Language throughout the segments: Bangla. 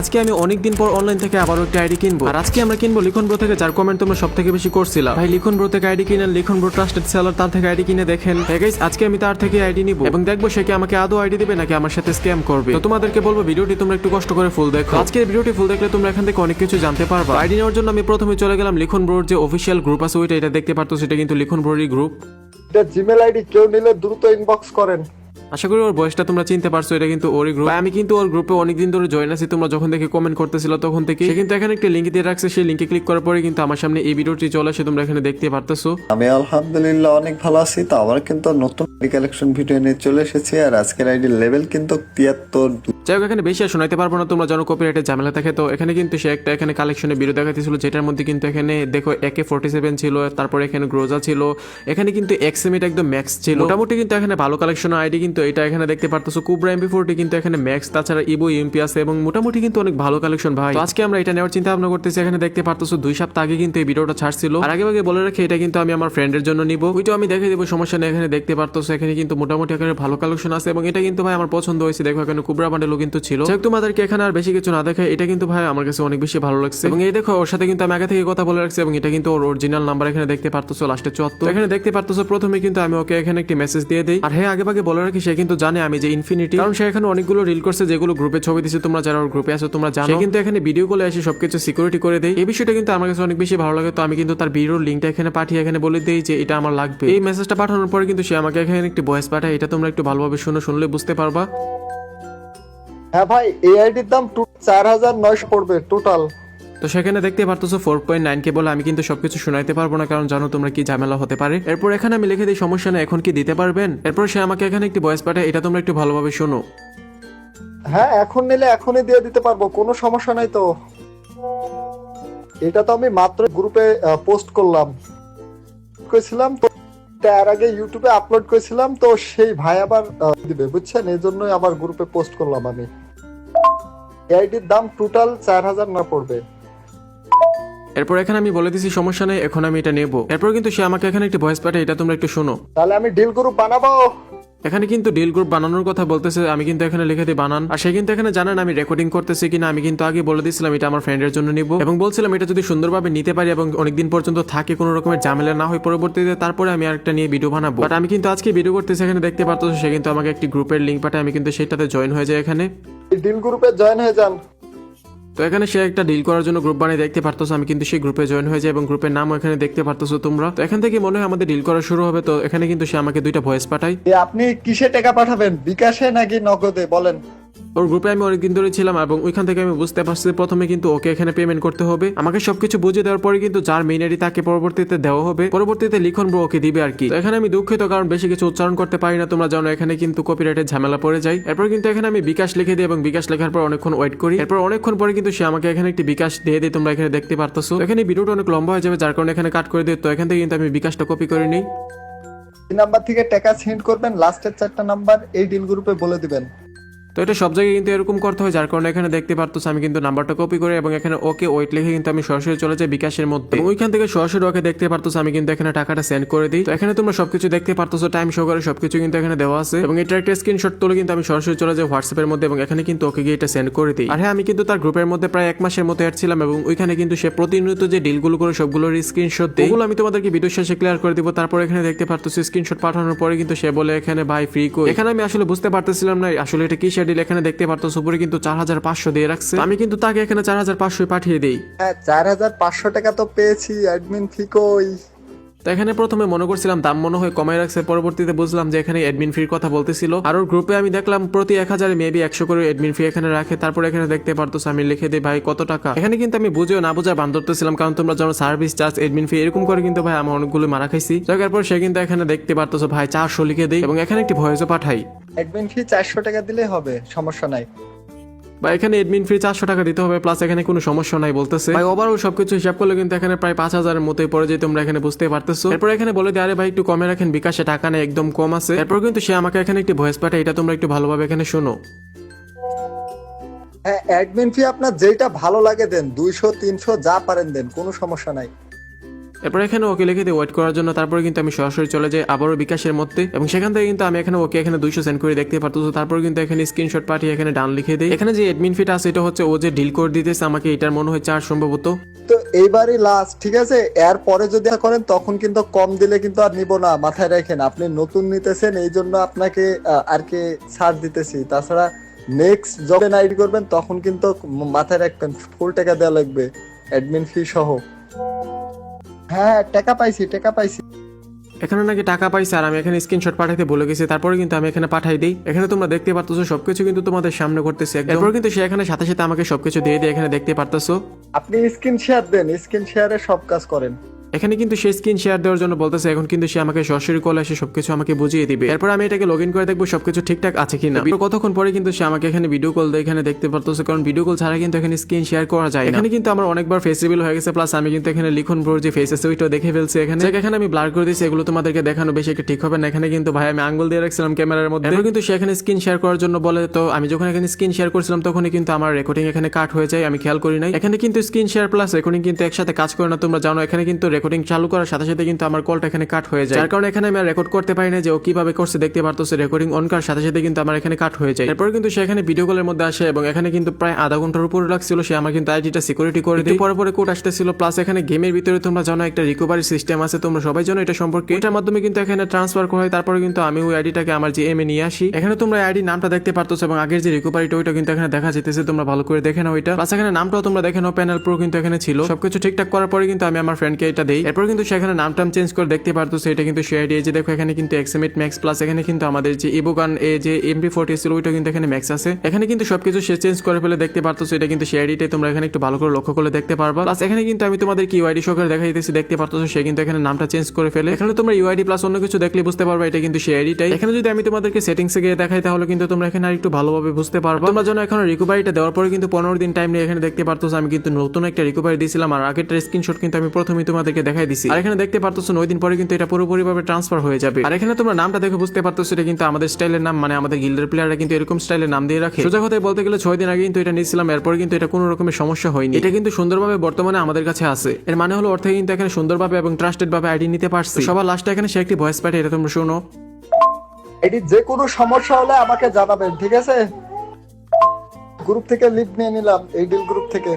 আজকে আমি অনেকদিন পর অনলাইন থেকে আবারও একটা আইডি কিনবো। আর আজকে আমরা কিনবো লিখন ব্রো থেকে যার কমেন্ট তোমরা সব থেকে বেশি করছিলা। ভাই লিখন ব্রো থেকে আইডি কিনেন লিখন ব্রো ট্রাস্টেড সেলার তার থেকে আইডি কিনে দেখেন। Guys, আজকে আমি তার থেকে আইডি নিব। এবং দেখব সে কি আমাকে আদৌ আইডি দেবে নাকি আমার সাথে স্ক্যাম করবে। তো তোমাদেরকে বলব ভিডিওটি তোমরা একটু কষ্ট করে ফুল দেখো। আজকের ভিডিওটি ফুল দেখলে তোমরা এখান থেকে অনেক কিছু জানতে পারবা। আইডি নেওয়ার জন্য আমি প্রথমে চলে গেলাম লিখন ব্রোর যে অফিসিয়াল গ্রুপ আছে ওইটা এটা দেখতে পারতো সেটা কিন্তু লিখন ব্রোরই গ্রুপ এটা জিমেল আইডি কেউ নিলে দ্রুত ইনবক্স করেন। আশা করি ওর বয়সটা তোমরা চিনতে পারছ এটা কিন্তু ওরই গ্রুপ আমি কিন্তু ওর গ্রুপে অনেকদিন ধরে জয়েন আছি তোমরা যখন থেকে কমেন্ট করতেছিল তখন থেকে। সে কিন্তু এখানে একটা লিঙ্ক দিয়ে রাখছে সেই লিঙ্কে ক্লিক করার পরে কিন্তু আমার সামনে এই ভিডিওটি চলে আসে তোমরা এখানে দেখতে পারতেছো। আমি আলহামদুলিল্লাহ অনেক ভালো আছি তো আবার কিন্তু নতুন কালেকশন ভিডিও নিয়ে চলে এসেছি আর আজকের আইডি লেভেল কিন্তু তিয়াত্তর যাই হোক এখানে বেশি আর শোনাইতে পারব না তোমরা জানো কপিরাইটের ঝামেলা থাকে তো এখানে কিন্তু সে একটা এখানে কালেকশনে ভিডিও দেখাতেছিল যেটার মধ্যে কিন্তু এখানে দেখো একে ফোর্টি সেভেন ছিল তারপরে এখানে গ্রোজা ছিল এখানে কিন্তু এক্সএমিট একদম ম্যাক্স ছিল। মোটামুটি কিন্তু এখানে ভালো কালেকশন আইডি কিন্তু এটা এখানে দেখতে পারতেছো কুবরা এমপি ফোরটি কিন্তু এখানে ম্যাক্স তাছাড়া ইবো এমপি আছে এবং মোটামুটি কিন্তু অনেক ভালো কালেকশন ভাই। আজকে আমরা এটা নেওয়ার চিন্তা ভাবনা করতেছি এখানে দেখতে পারতেছো দুই সপ্তাহ আগে কিন্তু এই ভিডিওটা ছাড়ছিল। আর আগে আগে বলে রাখি এটা কিন্তু আমি আমার ফ্রেন্ডের জন্য নিব। ওইটা আমি দেখে দেবো সমস্যা নেই এখানে দেখতে পারতেছো এখানে কিন্তু মোটামুটি এখানে ভালো কালেকশন আছে এবং এটা কিন্তু ভাই আমার পছন্দ হয়েছে। দেখো এখানে কুবরা বান্ডেলও কিন্তু ছিল। যাই হোক, তোমাদেরকে এখানে আর বেশি কিছু না দেখে এটা কিন্তু ভাই আমার কাছে অনেক বেশি ভালো লাগছে। এবং এই দেখো ওর সাথে কিন্তু আমি আগে থেকে কথা বলে রাখছি এবং এটা কিন্তু ওর অরিজিনাল নাম্বার এখানে দেখতে পারতেছো লাস্টে চুয়াত্তর। এখানে দেখতে পারতেছো প্রথমে কিন্তু আমি ওকে এখানে একটি মেসেজ দিয়ে দিই। আর হ্যাঁ আগে ভাগে বলে রাখি সে কিন্তু জানে আমি যে ইনফিনিটি কারণ সে এখানে অনেকগুলো রিল করছে, যেগুলো গ্রুপে ছবি দিচ্ছে তোমরা যারা ওর গ্রুপে আছো, তোমরা জানো। কিন্তু এখানে ভিডিও কলে এসে সবকিছু সিকিউরিটি করে দেয়। এই বিষয়টা কিন্তু আমার কাছে অনেক বেশি ভালো লাগে, তো আমি কিন্তু তার ভিডিওর লিঙ্কটা এখানে পাঠিয়ে এখানে বলে দিই যে এটা আমার লাগবে। এই মেসেজটা পাঠানোর পরে কিন্তু সে আমাকে এখানে একটি ভয়েস পাঠায়, এটা তোমরা একটু ভালোভাবে শুনে, শুনলে বুঝতে পারবা। হ্যাঁ ভাই এই আইডির দাম চার হাজার নয়শো পড়বে টোটাল তো সেখানে দেখতে পারতেছো ফোর পয়েন্ট নাইন কে বলে আমি কিন্তু সবকিছু শোনাইতে পারব না, কারণ জানো তোমরা কি ঝামেলা হতে পারে। এরপর এখানে আমি লিখে দিই, সমস্যা নেই, এখন কি দিতে পারবেন? এরপর সে আমাকে এখানে একটি ভয়েস পাঠায়, এটা তোমরা একটু ভালোভাবে শোনো। হ্যাঁ এখন নিলে এখনই দিয়ে দিতে পারব, কোনো সমস্যা নাই তো। এটা তো আমি মাত্র গ্রুপে পোস্ট করলাম। করেছিলাম তো তার আগে ইউটিউবে আপলোড করেছিলাম তো সেই ভাই আবার দিবে, বুঝছেন? এই জন্যই আবার গ্রুপে পোস্ট করলাম আমি। আইডির দাম টোটাল চার হাজার না পড়বে। এরপর এখানে আমি বলে দিছি সমস্যা নেই এখন আমি এটা নেব। এরপর কিন্তু সে আমাকে এখানে একটি ভয়েস পাঠায় এটা তোমরা একটু শোনো। তাহলে আমি ডিল গ্রুপ বানাবো? এখানে কিন্তু ডিল গ্রুপ বানানোর কথা বলতেছে আমি কিন্তু এখানে লিখে দিই বানান। আর সে কিন্তু এখানে জানেন আমি রেকর্ডিং করতেছি কিনা আমি কিন্তু আগে বলে দিয়েছিলাম এটা আমার ফ্রেন্ডের জন্য নিব। এবং বলছিলাম এটা যদি সুন্দরভাবে নিতে পারি এবং অনেকদিন পর্যন্ত থাকে কোনো রকমের ঝামেলা না হয় পরবর্তীতে তারপরে আমি আরেকটা নিয়ে ভিডিও বানাবো। বাট আমি কিন্তু আজকে ভিডিও করতেছি এখানে দেখতে পারতো সে কিন্তু আমাকে একটি গ্রুপের লিঙ্ক পাঠায় আমি কিন্তু সেটাতে জয়েন হয়ে যাই এখানে। ডিল গ্রুপে জয়েন হয়ে যান। তো এখানে সে একটা ডিল করার জন্য গ্রুপ বানিয়ে দেখতে পারতো আমি কিন্তু সেই গ্রুপে জয়েন হয়ে যাই এবং গ্রুপের নাম এখানে দেখতে পারতেছো তোমরা। তো এখান থেকে মনে হয় আমাদের ডিল করা শুরু হবে, তো এখানে কিন্তু সে আমাকে দুইটা ভয়েস পাঠায়। আপনি কিসে টাকা পাঠাবেন? বিকাশে নাকি নগদে? বলেন। ওর গ্রুপে আমি অনেকদিন ধরে ছিলাম এবং ওইখান থেকে আমি বুঝতে পারছি প্রথমে কিন্তু ওকে এখানে পেমেন্ট করতে হবে। আমাকে সবকিছু বুঝিয়ে দেওয়ার পরে কিন্তু যার মেইন আইডি তাকে পরবর্তীতে দেওয়া হবে। পরবর্তীতে লিখন ব্রো ওকে দিবে আর কি। এখানে আমি দুঃখিত কারণ বেশি কিছু উচ্চারণ করতে পারি না। তোমরা জানো এখানে কিন্তু কপিরাইটের ঝামেলা পড়ে যায়। এরপর কিন্তু এখানে আমি বিকাশ লিখে দিই এবং বিকাশ লেখার পর অনেকক্ষণ ওয়েট করি। এরপর অনেকক্ষণ পরে কিন্তু সে আমাকে এখানে একটি বিকাশ দিয়ে দিই তোমরা এখানে দেখতে পারতেছো। এখানে ভিডিওটা অনেক লম্বা হয়ে যাবে, যার কারণে এখানে কাট করে দিই। তো এখান থেকে কিন্তু আমি বিকাশটা কপি করে নিই। নাম্বার থেকে টাকা সেন্ড করবেন। লাস্টের চারটা নাম্বার এই ডিল গ্রুপে বলে দিবেন। তো এটা সব জায়গায় কিন্তু এরকম করতে হয়, যার কারণে এখানে দেখতে পারতো আমি কিন্তু নাম্বারটা কপি করে এবং এখানে ওকে ওয়েট লিখে কিন্তু আমি সরাসরি চলে যাই বিকাশের মধ্যে। ওইখান থেকে সরাসরি ওকে দেখতে পারতো আমি কিন্তু এখানে টাকাটা সেন্ড করে দিই। তো এখানে তোমরা সবকিছু দেখতে পারতো টাইম শো করে সবকিছু কিন্তু এখানে দেওয়া আছে। এবং এটা একটা স্ক্রিনশট তুলে কিন্তু আমি সরাসরি চলে যাই হোয়াটসঅ্যাপের মধ্যে এবং এখানে কিন্তু ওকে গিয়ে এটা সেন্ড করে দিই। আর হ্যাঁ আমি কিন্তু তার গ্রুপের মধ্যে প্রায় এক মাসের মতো অ্যাড ছিলাম এবং ওইখানে কিন্তু সে প্রতিনিয়ত যে ডিলগুলো করে সবগুলোর স্ক্রিনশট দেয়, ওগুলো আমি তোমাদেরকে ভিডিও শেষে ক্লিয়ার করে দিব। তারপর এখানে দেখতে পারতো স্ক্রিনশট পাঠানোর পরে কিন্তু সে বলে, এখানে ভাই ফ্রি কো এখানে আমি আসলে বুঝতে পারতেছিলাম না, আসলে এটা কি ডিল এখানে দেখতে পারতো উপরে কিন্তু চার হাজার পাঁচশো দিয়ে রাখছে। আমি কিন্তু তাকে এখানে চার হাজার পাঁচশো পাঠিয়ে দিই। হ্যাঁ চার হাজার পাঁচশো টাকা তো পেয়েছি অ্যাডমিন ফি কই? তো এখানে প্রথমে মনে করছিলাম দাম মনে হয় কমাই রাখছে পরবর্তীতে বুঝলাম যে এখানে অ্যাডমিন ফির কথা বলতেছিল। আর ওর গ্রুপে আমি দেখলাম প্রতি এক হাজারে মেবি একশো করে অ্যাডমিন ফি এখানে রাখে। তারপর এখানে দেখতে পারতো আমি লিখে দিই ভাই কত টাকা? এখানে কিন্তু আমি বুঝেও না বুঝার বান ধরতেছিলাম কারণ তোমরা যেমন সার্ভিস চার্জ অ্যাডমিন ফি এরকম করে কিন্তু ভাই আমার অনেকগুলো মারা খাইছি। যার পর সে কিন্তু এখানে দেখতে পারতো ভাই চারশো লিখে দেই। এবং এখানে একটি ভয়েসও পাঠাই। অ্যাডমিন ফি চারশো টাকা দিলে হবে সমস্যা নাই। বা এখানে এডমিন ফি চারশো টাকা দিতে হবে প্লাস এখানে কোনো সমস্যা নাই বলতেছে। ভাই ওভারঅল সবকিছু হিসাব করলে কিন্তু এখানে প্রায় পাঁচ হাজারের মতোই পড়ে যায় তোমরা এখানে বুঝতে পারতেছো। এরপর এখানে বলে দিয়ে আরে ভাই একটু কমে রাখেন বিকাশে টাকা নেই একদম কম আছে। এরপর কিন্তু সে আমাকে এখানে একটি ভয়েস পাঠায় এটা তোমরা একটু ভালোভাবে এখানে শোনো। হ্যাঁ অ্যাডমিন ফি আপনার যেটা ভালো লাগে দেন দুইশো তিনশো যা পারেন দেন কোনো সমস্যা নাই। এরপর এখানে ওকে লিখে দিয়ে ওয়েট করার জন্য তারপরে কিন্তু আমি সরাসরি চলে যাই আবারও বিকাশের মধ্যে। এবং সেখান থেকে কিন্তু আমি এখানে ওকে এখানে দুইশো সেন্ড করে দেখতে পারতো। তারপর কিন্তু এখানে স্ক্রিনশট পাঠিয়ে এখানে ডান লিখে দিই। এখানে যে অ্যাডমিন ফিট আছে, এটা হচ্ছে ও যে ডিল করে দিতেছে, আমাকে এটার মনে হয় চার সম্ভবত। তো এইবারই লাস্ট ঠিক আছে? এর পরে যদি করেন, তখন কিন্তু কম দিলে কিন্তু আর নিব না, মাথায় রাখেন। আপনি নতুন নিতেছেন, এই জন্য আপনাকে আর কি ছাড় দিতেছি। তাছাড়া নেক্সট যখন আইডি করবেন, তখন কিন্তু মাথায় রাখবেন ফুল টাকা দেওয়া লাগবে অ্যাডমিন ফি সহ। হ্যাঁ টাকা পাইছি টাকা পাইছি। এখানে নাকি টাকা পাইছে আর আমি এখানে স্ক্রিনশট পাঠাইতে বলে গেছি তারপরে কিন্তু আমি এখানে পাঠাই দিই। এখানে তোমরা দেখতে পারতেছো সবকিছু কিন্তু তোমাদের সামনে করতেছে এরপর কিন্তু সে এখানে সাথে সাথে আমাকে সবকিছু দিয়ে দিয়ে এখানে দেখতে পারতেছো। আপনি স্ক্রিন শেয়ার দেন স্ক্রিন শেয়ারে সব কাজ করেন। এখানে কিন্তু সে স্ক্রিন শেয়ার দেওয়ার জন্য বলতেছে, এখন কিন্তু সে আমাকে সরাসরি কল এসে সবকিছু আমাকে বুঝিয়ে দিবে। এরপর আমি এটাকে লগ ইন করে দেখব সবকিছু ঠিকঠাক আছে কিনা। কতক্ষণ পরে কিন্তু সে আমাকে এখানে ভিডিও কল দিয়ে এখানে দেখতে পারতেছে, কারণ ভিডিও কল ছাড়া কিন্তু এখানে স্ক্রিন শেয়ার করা যায় এখানে কিন্তু আমার অনেকবার ফেস রিভিল হয়ে গেছে প্লাস আমি কিন্তু এখানে লিখন ব্রোর যে ফেস আছে দেখে ফেলছি এখানে। এখানে আমি ব্লার করে দিয়েছি, এগুলো তোমাদেরকে দেখানো বেশি একটা ঠিক হবে না। এখানে কিন্তু ভাই, আমি আঙ্গুল দিয়ে রাখছিলাম ক্যামেরার মধ্যে। কিন্তু সে এখানে স্ক্রিন শেয়ার করার জন্য বলে, তো আমি যখন এখানে স্ক্রিন শেয়ার করছিলাম, তখনই কিন্তু আমার রেকর্ডিং এখানে কাট হয়ে যায়, আমি খেয়াল করি নাই। এখানে কিন্তু স্ক্রিন শেয়ার প্লাস রেকর্ডিং কিন্তু একসাথে কাজ করে না, তোমরা জানো, এখানে কিন্তু রেকর্ডিং চালু করার সাথে সাথে কিন্তু আমার কলটা এখানে কাট হয়ে যায়। যার কারণে এখানে আমি রেকর্ড করতে পারি না যে ও কীভাবে করছে দেখতে পারতেছে রেকর্ডিং অন করার সাথে সাথে কিন্তু আমার এখানে কাট হয়ে যায়। এরপর কিন্তু সে এখানে ভিডিও কলের মধ্যে আসে এবং এখানে কিন্তু প্রায় আধা ঘণ্টার উপরে লাগছিল, সে আমার কিন্তু আইডিটা সিকিউরিটি করে দিয়ে পরে পরে কোড আসতেছিল প্লাস এখানে গেমের ভিতরে তোমরা জানো একটা রিকভারি সিস্টেম আছে, তোমরা সবাই জানো এটা সম্পর্কে। এটার মাধ্যমে কিন্তু এখানে ট্রান্সফার করা হয়, তারপরে কিন্তু আমি ওই আইডিটাকে আমার যে এম এ নিয়ে আসি। এখানে তোমরা আইডি নামটা দেখতে পারতেছো এবং আগের যে রিকভারিটা ওইটা কিন্তু এখানে দেখা যেতেছে তোমরা ভালো করে দেখে নাও ওইটা প্লাস এখানে নামটাও তোমরা দেখে নাও প্যানেল প্রো কিন্তু এখানে ছিল। সবকিছু ঠিকঠাক করার পরে কিন্তু আমি আমার ফ্রেন্ডকে এটা দেই। এরপর কিন্তু সেখানে নামটাম চেঞ্জ করে দেখতে পারতো সেটা কিন্তু সে আইডি যে দেখো এখানে কিন্তু এক্সএমএট ম্যাক্স প্লাস এখানে কিন্তু আমাদের যে ইবোগান এ যে এমপি ফোর্টি ছিল, ওইটা কিন্তু এখানে ম্যাক্স আছে। এখানে কিন্তু সবকিছু সে চেঞ্জ করে ফেলে দেখতে পারতো এটা কিন্তু আইডিটাই তোমরা এখানে একটু ভালো করে লক্ষ্য করে দেখতে পারবা। প্লাস এখানে কিন্তু আমি তোমাদের কি ইউআইডি সহকারে দেখা দিতেছি দেখতে পারতেছো সে কিন্তু এখানে নামটা চেঞ্জ করে ফেলে। এখানে তোমরা ইউআইডি প্লাস অন্য কিছু দেখলে বুঝতে পারবা, এটা কিন্তু আইডিটাই এখানে যদি আমি তোমাদেরকে সেটিংস গিয়ে দেখাই, তাহলে কিন্তু তোমরা এখানে আর একটু ভালোভাবে বুঝতে পারবা। তোমরা যেন এখন রিকভারিটা দেওয়ার পরে কিন্তু পনেরো দিন টাইম নিয়ে এখানে দেখতে পারতো আমি কিন্তু নতুন একটা রিকভারি দিয়েছিলাম, আর আগেরটা স্ক্রিনশট কিন্তু আমি প্রথমেই তোমাদেরকে দেখাই দিছি। আর এখানে দেখতে পারতেছো নয় দিন পরে কিন্তু এটা পুরোপুরিভাবে ট্রান্সফার হয়ে যাবে। আর এখানে তোমরা নামটা দেখে বুঝতে পারতেছো এটা কিন্তু আমাদের স্টাইলের নাম মানে আমাদের গিল্ডের প্লেয়াররা কিন্তু এরকম স্টাইলের নাম দিয়ে রাখে। সোজা কথায় বলতে গেলে ছয় দিন আগে কিন্তু এটা নিয়েছিলাম, এরপর কিন্তু এটা কোনো রকমের সমস্যা হয়নি। এটা কিন্তু সুন্দরভাবে বর্তমানে আমাদের কাছে আছে। এর মানে হলো অর্থে কিন্তু এখানে সুন্দরভাবে এবং ট্রাস্টেড ভাবে আইডি নিতে পারছে। সবার লাস্টে এখানে সে একটি ভয়েস পাঠিয়ে এটা তোমরা শোনো। এটি যে কোনো সমস্যা হলে আমাকে জানাবেন, ঠিক আছে? গ্রুপ থেকে লিভ নিয়ে নিলাম, এই ডিল গ্রুপ থেকে।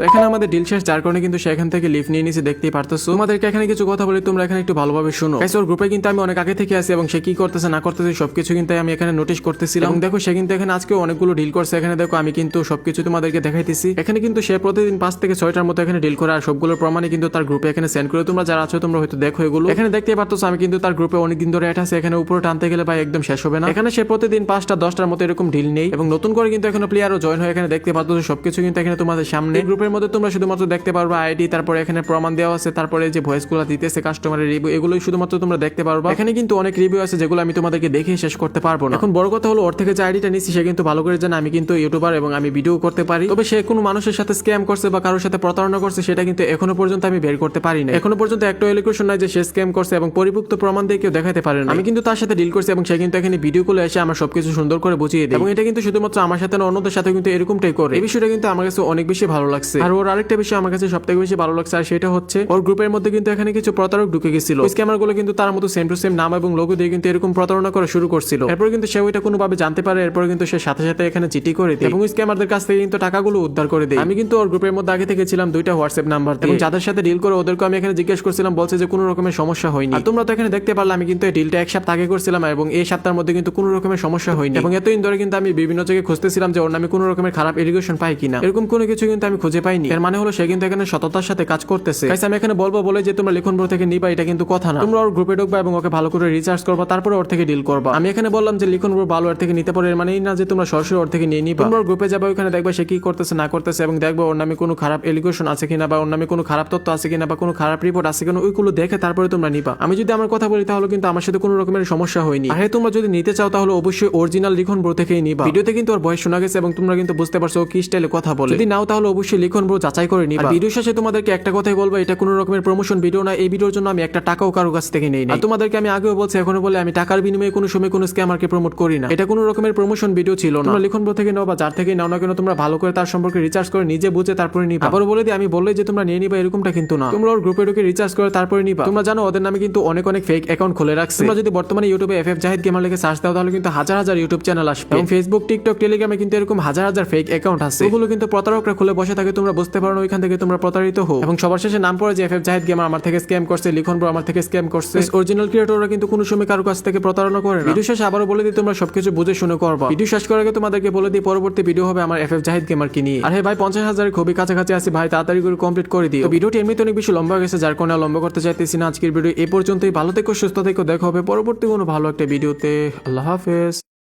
তো এখানে আমাদের ডিল শেষ যার কারণে কিন্তু সেখান থেকে লিফ নিয়ে নিচে দেখতেই পারতেছো। তোমাদেরকে এখানে কিছু কথা বলি তোমরা এখানে একটু ভালোভাবে শুনো। ওর গ্রুপে কিন্তু আমি অনেক আগে থেকে আছি এবং সে কি করতেছে না করতেছে সবকিছু কিন্তু আমি এখানে নোটিশ করতেছিলাম। এবং দেখো সে কিন্তু এখানে আজকে অনেকগুলো ডিল করছে। এখানে দেখো আমি কিন্তু সবকিছু তোমাদেরকে দেখাইতেছি। এখানে কিন্তু সে প্রতিদিন পাঁচ থেকে ছয়টার মতো এখানে ডিল করে আর সবগুলোর প্রমাণে কিন্তু তার গ্রুপে এখানে সেন্ড করে। তোমরা যারা আছো তোমরা হয়তো দেখো এগুলো। এখানে দেখতে পারতেছো আমি কিন্তু তার গ্রুপে অনেকদিন ধরে এটা আছে। এখানে উপরে টানতে গেলে ভাই একদম শেষ হবে না। এখানে সে প্রতিদিন পাঁচটা দশটার মতো এরকম ডিল নেই। এবং নতুন করে কিন্তু এখানে প্লেয়ারও জয়েন হয়ে এখানে দেখতে পাচ্ছ সবকিছু কিন্তু এখানে তোমাদের সামনে। এই গ্রুপের মধ্যে তোমরা শুধুমাত্র দেখতে পারবা আইডি, তারপরে এখানে প্রমাণ দেওয়া আছে, তারপরে যে ভয়েসগুলো দিতেছে কাস্টমারের রিভিউ এগুলোই শুধুমাত্র তোমরা দেখতে পারবা। এখানে কিন্তু অনেক রিভিউ আছে যেগুলো আমি তোমাদেরকে দেখে শেষ করতে পারব না। এখন বড় কথা হলো, ওর থেকে যে আইডিটা নিচ্ছি সে কিন্তু ভালো করে জানে আমি কিন্তু ইউটিউবার এবং আমি ভিডিও করতে পারি। তবে সে কোনো মানুষের সাথে স্ক্যাম করছে বা কারোর সাথে প্রতারণা করছে, সেটা কিন্তু এখনও পর্যন্ত আমি বের করতে পারি না এখনও পর্যন্ত একটা এলিকুশন নাই যে সে স্ক্যাম করছে এবং পরিপুক্ত প্রমাণ দিয়ে কেউ দেখাতে পারে না আমি কিন্তু তার সাথে ডিল করছি এবং সে কিন্তু এখানে ভিডিও কলে এসে আমার সবকিছু সুন্দর করে বুঝিয়ে দেয়। এবং এটা কিন্তু শুধুমাত্র আমার সাথে না, অন্যদের সাথে কিন্তু এরকমটাই করে। এই বিষয়টা কিন্তু আমার কাছে অনেক বেশি ভালো লাগছে। আর ওর আরেকটা বিষয় আমার কাছে সব থেকে বেশি ভালো লাগছে আর সেটা হচ্ছে ওর গ্রুপের মধ্যে কিন্তু এখানে কিছু প্রতারক ঢুকে গেছিল। স্ক্যামারগুলো কিন্তু তার মতো সেম টু সেম নাম এবং লোগো দিয়ে কিন্তু এরকম প্রতারণা করা শুরু করছিল। এরপর কিন্তু সে ওইটা কোনোভাবে জানতে পারে এরপর কিন্তু সে সাথে সাথে এখানে চিঠি করে দেয়। এবং স্ক্যামারদের কাছ থেকে কিন্তু টাকাগুলো উদ্ধার করে দেয়। আমি কিন্তু ওর গ্রুপের মধ্যে আগে থেকে ছিলাম দুইটা হোয়াটসঅ্যাপ নাম্বার এবং যাদের সাথে ডিল করে ওদেরকে আমি এখানে জিজ্ঞেস করছিলাম বলছে যে কোনো রকমের সমস্যা হয়নি। আর তোমরা তো এখানে দেখতে পারলে আমি কিন্তু এই ডিলটা এক সপ্তাহ আগে করছিলাম এবং এই সপ্তাহের মধ্যে কিন্তু কোনো রকমের সমস্যা হয়নি। এবং এতদিন ধরে কিন্তু আমি বিভিন্ন জায়গায় খুঁজতেছিলাম যে ওর নামে কোনো রকমের খারাপ এডুকেশন পাই কিনা। এরকম কোনো কিছু কিন্তু আমি খুঁজে পাইনি। এর মানে হলো সে কিন্তু এখানে সততার সাথে কাজ করতেছে। Guys, আমি এখানে বলব বলে যে তোমরা লিখন থেকে নিবা এটা কিন্তু কথা না। তোমরা ওর গ্রুপে ঢুকবা এবং ওকে ভালো করে রিচার্জ করবা তারপরে ওর থেকে ডিল করবা। আমি এখানে বললাম যে লিখন বই ভালো ওর থেকে নিতে পারো এর মানে না যে তোমরা সরাসরি ওর থেকে নিয়ে নিবা। তোমরা গ্রুপে যাবে ওখানে দেখবা সে কি করতেছে না করতেছে এবং দেখবা ওর নামে কোনো খারাপ এলিগেশন আছে কিনা বা ওর নামে কোনো খারাপ তথ্য আছে কিনা বা কোনো খারাপ রিপোর্ট আছে কিনা ওইগুলো দেখে তারপরে তোমরা নিবা। আমি যদি আমার কথা বলি তাহলে কিন্তু আমার সাথে কোনো রকমের সমস্যা হয়নি। আর তোমরা যদি নিতে চাও তাহলে অবশ্যই অরিজিনাল লিখন বই থেকেই নিবা। ভিডিওতে কিন্তু ওর বয়স শোনা গেছে এবং তোমরা কিন্তু বুঝতে পারছ কি স্টাইলে কথা বলে। যদি নাও তাহলে অবশ্যই লিখন ব্রো যাচাই করে নিবা। ভিডিও শেষে তোমাদেরকে একটা কথাই বলব এটা কোনো রকমের প্রমোশন ভিডিও না এই ভিডিওর জন্য আমি একটা টাকাও কারও কাছ থেকে নেই না তোমাদেরকে আমি আগেও বলছি এখনও বলে আমি টাকার বিনিময়ে কোনো সময় কোনো স্ক্যামারকে প্রমোট করি না। এটা কোনো রকমের প্রমোশন ভিডিও ছিল না। তোমরা লিখন ব্রো থেকে নাও বা যার থেকে নাও না কেন তোমরা ভালো করে তার সম্পর্কে রিচার্জ করে নিজে বুঝে তারপরে নিবা। আবারও বলে দিই আমি বললে যে তোমরা নিয়ে নিবা এরকমটা কিন্তু না। তোমরা ওর গ্রুপে ঢুকে রিচার্জ করে তারপরে নিবা। তোমরা জানো ওদের নামে কিন্তু অনেক অনেক ফেক অ্যাকাউন্ট খুলে রাখছে। তোমরা যদি বর্তমানে ইউটিউবে এফ এফ জাহিদ গেমার লিখে সার্চ দাও তাহলে কিন্তু হাজার হাজার ইউটিউব চ্যানেল আসবে। এবং ফেসবুক টিকটক টেলিগ্রামে কিন্তু এরকম হাজার হাজার ফেক অ্যাকাউন্ট আছে। ওগুলো কিন্তু প্রতারকরা খুলে বসে থাকে তোমরা বুঝতে পারো না ওইখান থেকে তোমরা প্রতারিত হো এবং সবার শেষে নাম পড়ে যে এফ এফ জাহিদ গেমার আমার থেকে স্ক্যাম করছে লিখন ব্রো আমার থেকে স্ক্যাম করছে। অরিজিনাল ক্রিয়েটররা কিন্তু কোনো সময় কারও কাছ থেকে প্রতারণা করে না। ভিডিও শেষে আবারও বলে দিই তোমরা সবকিছু বুঝে শুনে করবা। ভিডিও শেষ করার আগে তোমাদেরকে বলে দিই পরবর্তী ভিডিও হবে আমার এফ এফ জাহিদ গেমার কি নিয়ে। আর হ্যাঁ ভাই পঞ্চাশ হাজারের খুবই কাছাকাছি আছি। ভাই তাড়াতাড়ি করে কমপ্লিট করে দিও। তো ভিডিওটি এমনিতে অনেক বেশি লম্বা হয়ে গেছে যার কারণে লম্বা করতে চাইতেছি না আজকের ভিডিও এই পর্যন্তই ভালো থেকো সুস্থ থেকো। দেখা হবে পরবর্তী কোনো ভালো একটা ভিডিওতে আল্লাহ হাফেজ।